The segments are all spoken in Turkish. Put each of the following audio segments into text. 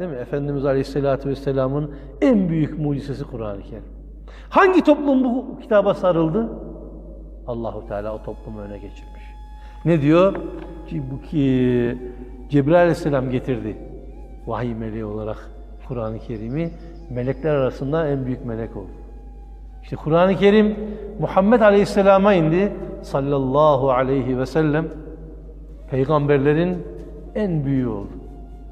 Değil mi? Efendimiz Aleyhisselatü Vesselam'ın en büyük mucizesi Kur'an-ı Kerim. Hangi toplum bu kitaba sarıldı? Allahu Teala o toplumu öne geçirmiş. Ne diyor? Ki bu ki Cebrail Aleyhisselam getirdi. Vahiy meleği olarak Kur'an-ı Kerim'i melekler arasında en büyük melek oldu. İşte Kur'an-ı Kerim Muhammed Aleyhisselam'a indi sallallahu aleyhi ve sellem peygamberlerin en büyüğü oldu.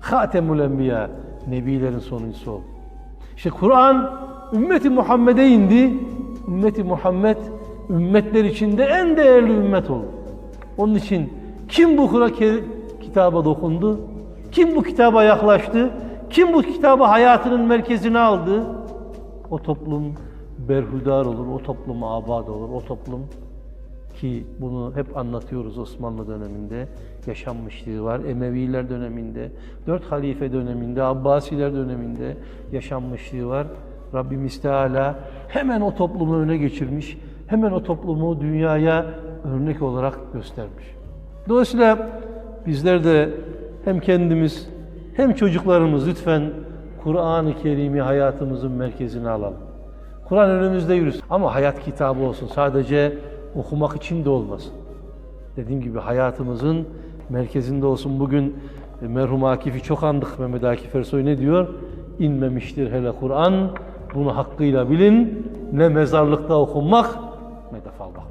Hatemul Enbiya, nebilerin sonuncusu oldu. İşte Kur'an ümmeti Muhammed'e indi. Ümmeti Muhammed ümmetler içinde en değerli ümmet oldu. Onun için kim bu Kur'an kitaba dokundu? Kim bu kitaba yaklaştı? Kim bu kitabı hayatının merkezine aldı? O toplum berhudar olur, o toplum abad olur, o toplum ki bunu hep anlatıyoruz Osmanlı döneminde yaşanmışlığı var. Emeviler döneminde, dört halife döneminde, Abbasiler döneminde yaşanmışlığı var. Rabbimiz Teala hemen o toplumu öne geçirmiş, hemen o toplumu dünyaya örnek olarak göstermiş. Dolayısıyla bizler de hem kendimiz hem çocuklarımız lütfen Kur'an-ı Kerim'i hayatımızın merkezine alalım. Kur'an önümüzde yürüsün ama hayat kitabı olsun. Sadece okumak için de olmasın. Dediğim gibi hayatımızın merkezinde olsun. Bugün e, merhum Akif'i çok andık. Mehmet Akif Ersoy ne diyor? İnmemiştir hele Kur'an. Bunu hakkıyla bilin. Ne mezarlıkta okunmak ne de falda